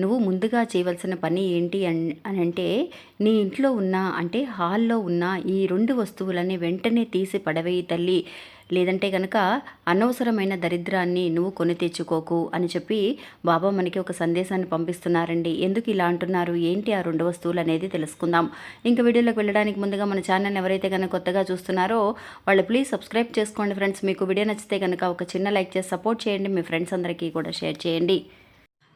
నువ్వు ముందుగా చేయవలసిన పని ఏంటి అని అంటే నీ ఇంట్లో ఉన్న అంటే హాల్లో ఉన్న ఈ రెండు వస్తువులని వెంటనే తీసి పడవేయి తల్లి. లేదంటే కనుక అనవసరమైన దరిద్రాన్ని నువ్వు కొని తెచ్చుకోకు అని చెప్పి బాబా మనకి ఒక సందేశాన్ని పంపిస్తున్నారండి. ఎందుకు ఇలా అంటున్నారు? ఏంటి ఆ రెండు వస్తువులు అనేది తెలుసుకుందాం. ఇంకా వీడియోలోకి వెళ్ళడానికి ముందుగా మన ఛానల్ ఎవరైతే కనుక కొత్తగా చూస్తున్నారో వాళ్ళు ప్లీజ్ సబ్స్క్రైబ్ చేసుకోండి ఫ్రెండ్స్. మీకు వీడియో నచ్చితే కనుక ఒక చిన్న లైక్ చేసి సపోర్ట్ చేయండి. మీ ఫ్రెండ్స్ అందరికీ కూడా షేర్ చేయండి.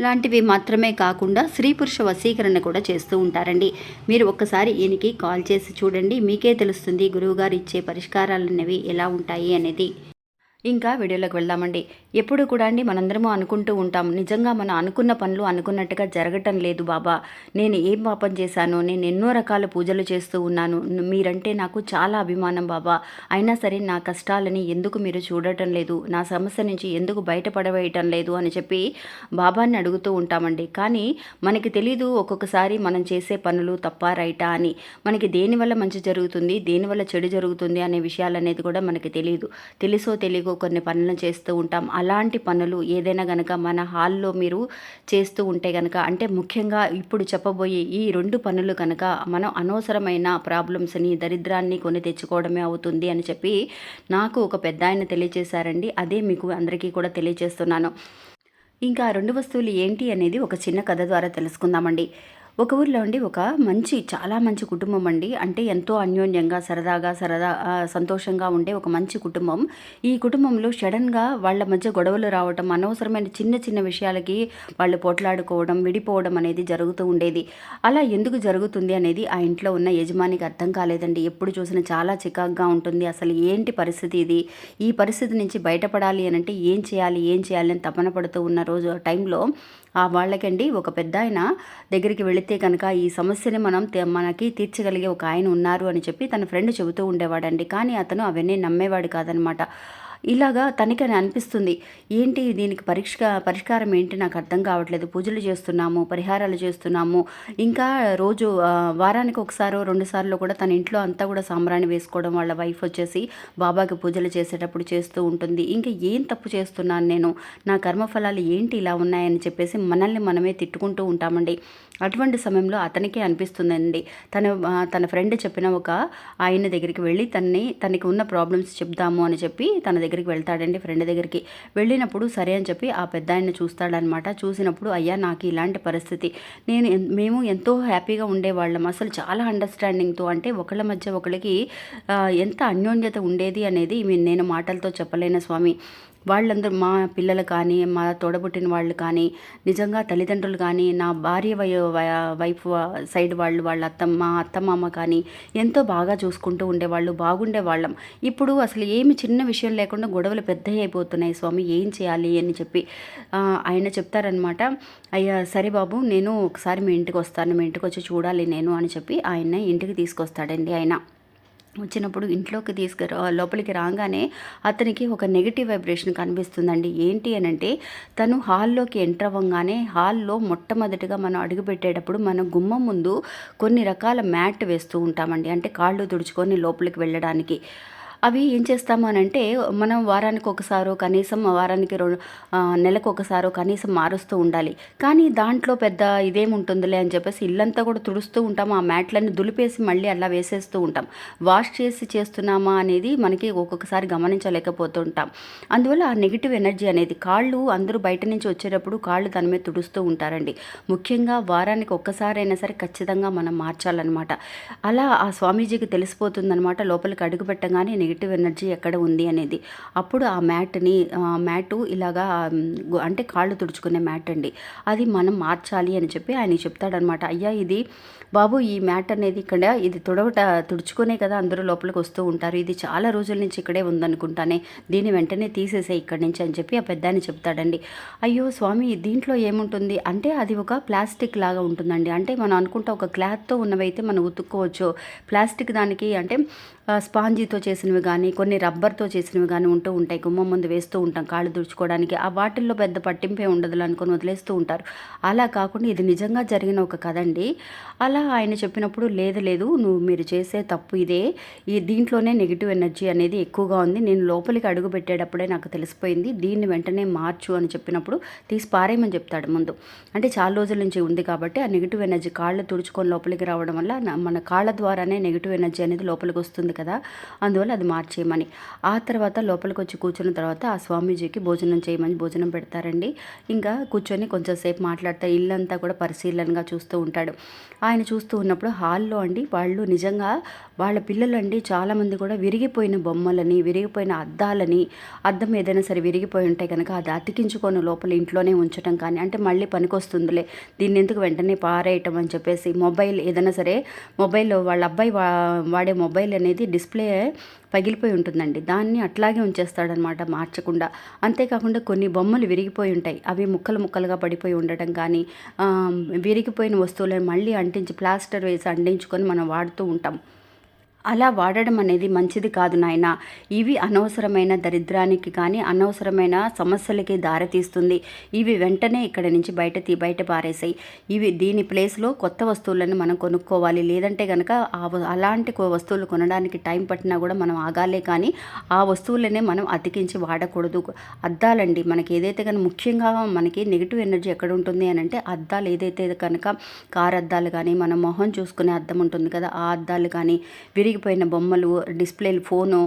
లాంటివి మాత్రమే కాకుండా స్త్రీ పురుష వశీకరణ కూడా చేస్తూ ఉంటారండి. మీరు ఒక్కసారి ఈయనకి కాల్ చేసి చూడండి. మీకే తెలుస్తుంది గురువుగారు ఇచ్చే పరిష్కారాలు అనేవి ఎలా ఉంటాయి అనేది. ఇంకా వీడియోలోకి వెళ్దామండి. ఎప్పుడు కూడా అండి మనందరము అనుకుంటూ ఉంటాం. నిజంగా మనం అనుకున్న పనులు అనుకున్నట్టుగా జరగటం లేదు బాబా. నేను ఏం పాపం చేశాను నేను ఎన్నో రకాల పూజలు చేస్తూ ఉన్నాను. మీరంటే నాకు చాలా అభిమానం బాబా. అయినా సరే నా కష్టాలని ఎందుకు మీరు చూడటం లేదు? నా సమస్య నుంచి ఎందుకు బయటపడవేయటం లేదు? అని చెప్పి బాబాని అడుగుతూ ఉంటామండి. కానీ మనకి తెలీదు ఒక్కొక్కసారి మనం చేసే పనులు తప్ప రైటా అని. మనకి దేనివల్ల మంచి జరుగుతుంది దేనివల్ల చెడు జరుగుతుంది అనే విషయాలు అనేది కూడా మనకి తెలియదు తెలుసో తెలియకో కొన్ని పనులు చేస్తూ ఉంటాం. అలాంటి పనులు ఏదైనా గనక మన హాల్లో మీరు చేస్తూ ఉంటే గనక అంటే ముఖ్యంగా ఇప్పుడు చెప్పబోయే ఈ రెండు పనులు కనుక మనం అనవసరమైన ప్రాబ్లమ్స్ని దరిద్రాన్ని కొని తెచ్చుకోవడమే అవుతుంది అని చెప్పి నాకు ఒక పెద్ద ఆయన తెలియజేశారండి అదే మీకు అందరికీ కూడా తెలియజేస్తున్నాను ఇంకా ఆ రెండు వస్తువులు ఏంటి అనేది ఒక చిన్న కథ ద్వారా తెలుసుకుందామండి. ఒక ఊర్లో అండి ఒక మంచి చాలా మంచి కుటుంబం అండి. అంటే ఎంతో అన్యోన్యంగా సరదాగా సరదా సంతోషంగా ఉండే ఒక మంచి కుటుంబం. ఈ కుటుంబంలో సడన్గా వాళ్ళ మధ్య గొడవలు రావటం అనవసరమైన చిన్న చిన్న విషయాలకి వాళ్ళు పోట్లాడుకోవడం విడిపోవడం అనేది జరుగుతూ ఉండేది. అలా ఎందుకు జరుగుతుంది అనేది ఆ ఇంట్లో ఉన్న యజమానికి అర్థం కాలేదండి. ఎప్పుడు చూసినా చాలా చికాగ్గా ఉంటుంది. అసలు ఏంటి పరిస్థితి ఇది? ఈ పరిస్థితి నుంచి బయటపడాలి అని అంటే ఏం చేయాలి ఏం చేయాలి అని తపన పడుతూ ఉన్న రోజు టైంలో ఆ వాళ్ళకండి ఒక పెద్ద ఆయన దగ్గరికి వెళితే కనుక ఈ సమస్యని మనం మనకి తీర్చగలిగే ఒక ఆయన ఉన్నారు అని చెప్పి తన ఫ్రెండ్ చెబుతూ ఉండేవాడండి. కానీ అతను అవన్నీ నమ్మేవాడు కాదనమాట. ఇలాగా తనకని అనిపిస్తుంది. ఏంటి దీనికి పరీక్ష పరిష్కారం ఏంటి నాకు అర్థం కావట్లేదు. పూజలు చేస్తున్నాము పరిహారాలు చేస్తున్నాము. ఇంకా రోజు వారానికి ఒకసారో రెండు సార్లు కూడా తన ఇంట్లో అంతా కూడా సాంబ్రాణి వేసుకోవడం వాళ్ళ వైఫ్ వచ్చేసి బాబాకి పూజలు చేసేటప్పుడు చేస్తూ ఉంటుంది. ఇంకా ఏం తప్పు చేస్తున్నాను నేను? నా కర్మఫలాలు ఏంటి ఇలా ఉన్నాయని చెప్పేసి మనల్ని మనమే తిట్టుకుంటూ ఉంటామండి. అటువంటి సమయంలో అతనికే అనిపిస్తుందండి. తన తన ఫ్రెండ్ చెప్పిన ఒక ఆయన దగ్గరికి వెళ్ళి తన్ని తనకి ఉన్న ప్రాబ్లమ్స్ చెప్దాము అని చెప్పి తన దగ్గరికి వెళ్తాడండి ఫ్రెండ్ దగ్గరికి. వెళ్ళినప్పుడు సరే అని చెప్పి ఆ పెద్ద ఆయన చూస్తాడనమాట చూసినప్పుడు అయ్యా నాకు ఇలాంటి పరిస్థితి. నేను మేము ఎంతో హ్యాపీగా ఉండేవాళ్ళం. అసలు చాలా అండర్స్టాండింగ్తో అంటే ఒకళ్ళ మధ్య ఒకళ్ళకి ఎంత అన్యోన్యత ఉండేది అనేది నేను మాటలతో చెప్పలేను స్వామి. వాళ్ళందరూ మా పిల్లలు కానీ మా తోడబుట్టిన వాళ్ళు కానీ నిజంగా తల్లిదండ్రులు కానీ నా భార్య వయ వైఫ్ సైడ్ వాళ్ళు వాళ్ళ అత్త మా అత్తమామ కానీ ఎంతో బాగా చూసుకుంటూ ఉండేవాళ్ళు బాగుండే వాళ్ళం ఇప్పుడు అసలు ఏమి చిన్న విషయం లేకుండా గొడవలు పెద్దవి అయిపోతున్నాయి. స్వామి ఏం చేయాలి అని చెప్పి ఆయన చెప్తారనమాట అయ్యా సరే బాబు నేను ఒకసారి మీ ఇంటికి వస్తాను. మీ ఇంటికి వచ్చి చూడాలి నేను అని చెప్పి ఆయన ఇంటికి తీసుకొస్తాడండి ఆయన. వచ్చినప్పుడు ఇంట్లోకి తీసుకురా లోపలికి రాగానే అతనికి ఒక నెగిటివ్ వైబ్రేషన్ కనిపిస్తుందండి. ఏంటి అని అంటే తను హాల్లోకి ఎంటర్ అవ్వగానే హాల్లో మొట్టమొదటిగా మనం అడుగుపెట్టేటప్పుడు మన గుమ్మం ముందు కొన్ని రకాల మ్యాట్ వేస్తూ ఉంటామండి. అంటే కాళ్ళు తుడుచుకొని లోపలికి వెళ్ళడానికి. అవి ఏం చేస్తాము అని అంటే మనం వారానికి ఒకసారో కనీసం వారానికి రెండు నెలకు ఒకసారో కనీసం మారుస్తూ ఉండాలి. కానీ దాంట్లో పెద్ద ఇదేముంటుందిలే అని చెప్పేసి ఇల్లంతా కూడా తుడుస్తూ ఉంటాం. ఆ మ్యాట్లన్నీ దులిపేసి మళ్ళీ అలా వేసేస్తూ ఉంటాం. వాష్ చేసి చేస్తున్నామా అనేది మనకి ఒక్కొక్కసారి గమనించలేకపోతుంటాం. అందువల్ల ఆ నెగిటివ్ ఎనర్జీ అనేది కాళ్ళు అందరూ బయట నుంచి వచ్చేటప్పుడు కాళ్ళు దాని మీద తుడుస్తూ ఉంటారండి. ముఖ్యంగా వారానికి ఒక్కసారైనా సరే ఖచ్చితంగా మనం మార్చాలన్నమాట. అలా ఆ స్వామీజీకి తెలిసిపోతుందన్నమాట. లోపలికి అడుగు పెట్టగానే నెగిటివ్ నెగిటివ్ ఎనర్జీ ఎక్కడ ఉంది అనేది. అప్పుడు ఆ మ్యాట్ని మ్యాటు ఇలాగా అంటే కాళ్ళు తుడుచుకునే మ్యాట్ అండి. అది మనం మార్చాలి అని చెప్పి ఆయన చెప్తాడనమాట. అయ్యా ఇది బాబు ఈ మ్యాట్ అనేది ఇక్కడ ఇది తుడవట తుడుచుకునే కదా అందరూ లోపలికి వస్తూ ఉంటారు. ఇది చాలా రోజుల నుంచి ఇక్కడే ఉందనుకుంటానే దీన్ని వెంటనే తీసేసే ఇక్కడి నుంచి అని చెప్పి ఆ పెద్దాన్ని చెప్తాడండి. అయ్యో స్వామి దీంట్లో ఏముంటుంది? అంటే అది ఒక ప్లాస్టిక్ లాగా ఉంటుందండి. అంటే మనం అనుకుంటా ఒక క్లాత్తో ఉన్నవైతే మనం ఉతుక్కోవచ్చు. ప్లాస్టిక్ దానికి అంటే స్పాంజీతో చేసినవి కానీ కొన్ని రబ్బర్తో చేసినవి కానీ ఉంటూ ఉంటాయి. గుమ్మం ముందు వేస్తూ ఉంటాం కాళ్ళు తుడుచుకోవడానికి ఆ వాటిల్లో పెద్ద పట్టింపే ఉండదు అనుకొని వదిలేస్తూ ఉంటారు. అలా కాకుండా ఇది నిజంగా జరిగిన ఒక కథ అండి. అలా ఆయన చెప్పినప్పుడు లేదు లేదు నువ్వు మీరు చేసే తప్పు ఇదే. ఈ దీంట్లోనే నెగిటివ్ ఎనర్జీ అనేది ఎక్కువగా ఉంది. నేను లోపలికి అడుగు పెట్టేటప్పుడే నాకు తెలిసిపోయింది. దీన్ని వెంటనే మార్చు అని చెప్పినప్పుడు తీసి పారేయమని చెప్తాడు ముందు. అంటే చాలా రోజుల నుంచి ఉంది కాబట్టి ఆ నెగిటివ్ ఎనర్జీ కాళ్ళు తుడుచుకొని లోపలికి రావడం వల్ల మన కాళ్ళ ద్వారానే నెగిటివ్ ఎనర్జీ అనేది లోపలికి వస్తుంది కదా. అందువల్ల అది మార్చేయమని. ఆ తర్వాత లోపలికి వచ్చి కూర్చున్న తర్వాత ఆ స్వామీజీకి భోజనం చేయమని భోజనం పెడతారండి. ఇంకా కూర్చొని కొంచెం సేపు ఇల్లంతా కూడా పరిశీలనగా చూస్తూ ఉంటాడు. ఆయన చూస్తూ ఉన్నప్పుడు హాల్లో అండి వాళ్ళు నిజంగా వాళ్ళ పిల్లలండి చాలామంది కూడా విరిగిపోయిన బొమ్మలని విరిగిపోయిన అద్దాలని అద్దం ఏదైనా సరే విరిగిపోయి ఉంటే కనుక అది అతికించుకొని లోపల ఇంట్లోనే ఉంచడం కానీ అంటే మళ్ళీ పనికొస్తుందిలే దీన్ని ఎందుకు వెంటనే పారేయటం అని చెప్పేసి మొబైల్ ఏదైనా సరే మొబైల్ వాళ్ళ అబ్బాయి వా వాడే మొబైల్ అనేది డిస్ప్లే పగిలిపోయి ఉంటుందండి. దాన్ని అట్లాగే ఉంచేస్తాడనమాట మార్చకుండా. అంతేకాకుండా కొన్ని బొమ్మలు విరిగిపోయి ఉంటాయి. అవి ముక్కలు ముక్కలుగా పడిపోయి ఉండటం కానీ విరిగిపోయిన వస్తువులను మళ్ళీ అంటించి ప్లాస్టర్ వేసి అంటించుకొని మనం వాడుతూ ఉంటాం. అలా వాడడం అనేది మంచిది కాదు నాయన. ఇవి అనవసరమైన దరిద్రానికి కానీ అనవసరమైన సమస్యలకి దారితీస్తుంది. ఇవి వెంటనే ఇక్కడ నుంచి బయట తీ బయట పారేసాయి ఇవి దీని ప్లేస్లో కొత్త వస్తువులను మనం కొనుక్కోవాలి. లేదంటే కనుక ఆ అలాంటి వస్తువులు కొనడానికి టైం పట్టినా కూడా మనం ఆగాలే కానీ ఆ వస్తువులనే మనం అతికించి వాడకూడదు. అద్దాలండి. మనకి ఏదైతే కనుక ముఖ్యంగా మనకి నెగిటివ్ ఎనర్జీ ఎక్కడ ఉంటుంది అని అంటే అద్దాలు ఏదైతే కనుక కార్ అద్దాలు కానీ మన మొహం చూసుకునే అద్దం ఉంటుంది కదా ఆ అద్దాలు కానీ విరిగి విరిగిపోయిన బొమ్మలు డిస్ప్లేలు ఫోను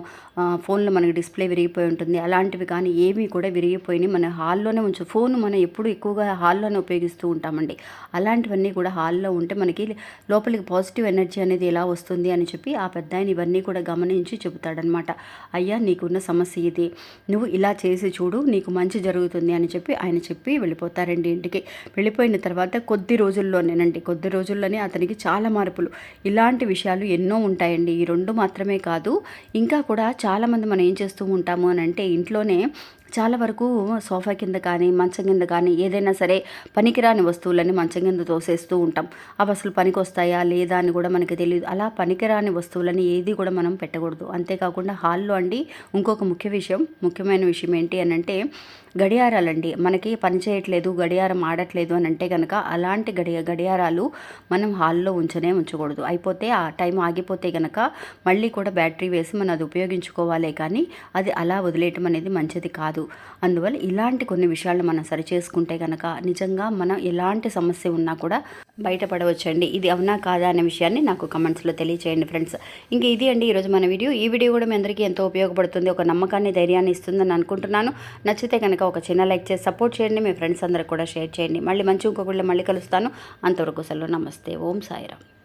ఫోన్లో మనకి డిస్ప్లే విరిగిపోయి ఉంటుంది. అలాంటివి కానీ ఏమీ కూడా విరిగిపోయినాయి మన హాల్లోనే ఉంచు ఫోన్ మనం ఎప్పుడు ఎక్కువగా హాల్లోనే ఉపయోగిస్తూ ఉంటామండి. అలాంటివన్నీ కూడా హాల్లో ఉంటే మనకి లోపలికి పాజిటివ్ ఎనర్జీ అనేది ఎలా వస్తుంది అని చెప్పి ఆ పెద్ద ఆయన ఇవన్నీ కూడా గమనించి చెబుతాడనమాట. అయ్యా నీకున్న సమస్య ఇది. నువ్వు ఇలా చేసి చూడు నీకు మంచి జరుగుతుంది అని చెప్పి ఆయన చెప్పి వెళ్ళిపోతారండి ఇంటికి. వెళ్ళిపోయిన తర్వాత కొద్ది రోజుల్లోనేనండి. కొద్ది రోజుల్లోనే అతనికి చాలా మార్పులు. ఇలాంటి విషయాలు ఎన్నో ఉంటాయండి. ఈ రెండు మాత్రమే కాదు ఇంకా కూడా చాలామంది మనం ఏం చేస్తూ ఉంటాము అని అంటే ఇంట్లోనే చాలా వరకు సోఫా కింద కానీ మంచం కింద కానీ ఏదైనా సరే పనికిరాని వస్తువులని మంచం కింద తోసేస్తూ ఉంటాం. అవి అసలు పనికి వస్తాయా లేదా అని కూడా మనకి తెలియదు. అలా పనికిరాని వస్తువులని ఏది కూడా మనం పెట్టకూడదు. అంతేకాకుండా హాల్లో అండి ఇంకొక ముఖ్య విషయం ముఖ్యమైన విషయం ఏంటి అని అంటే గడియారాలండి. మనకి పని చేయట్లేదు గడియారం ఆడట్లేదు అని అంటే కనుక అలాంటి గడియ గడియారాలు మనం హాల్లో ఉంచనే ఉంచకూడదు. అయిపోతే ఆ టైం ఆగిపోతే కనుక మళ్ళీ కూడా బ్యాటరీ వేసి మనం అది ఉపయోగించుకోవాలి కానీ అది అలా వదిలేయటం అనేది మంచిది కాదు. అందువల్ల ఇలాంటి కొన్ని విషయాలు మనం సరి చేసుకుంటే కనుక నిజంగా మనం ఎలాంటి సమస్య ఉన్నా కూడా బయటపడవచ్చండి. ఇది అవునా కాదా అనే విషయాన్ని నాకు కమెంట్స్లో తెలియచేయండి ఫ్రెండ్స్. ఇంకా ఇది అండి ఈరోజు మన వీడియో. ఈ వీడియో కూడా మీ అందరికీ ఎంతో ఉపయోగపడుతుంది ఒక నమ్మకాన్ని ధైర్యాన్ని ఇస్తుందని అనుకుంటున్నాను. నచ్చితే కనుక ఒక చిన్న లైక్ చేసి సపోర్ట్ చేయండి మీ ఫ్రెండ్స్ అందరికి కూడా షేర్ చేయండి. మళ్ళీ మంచి ఇంకొకళ్ళు మళ్ళీ కలుస్తాను. అంతవరకు సెలవు. నమస్తే. ఓం సాయిరామ్.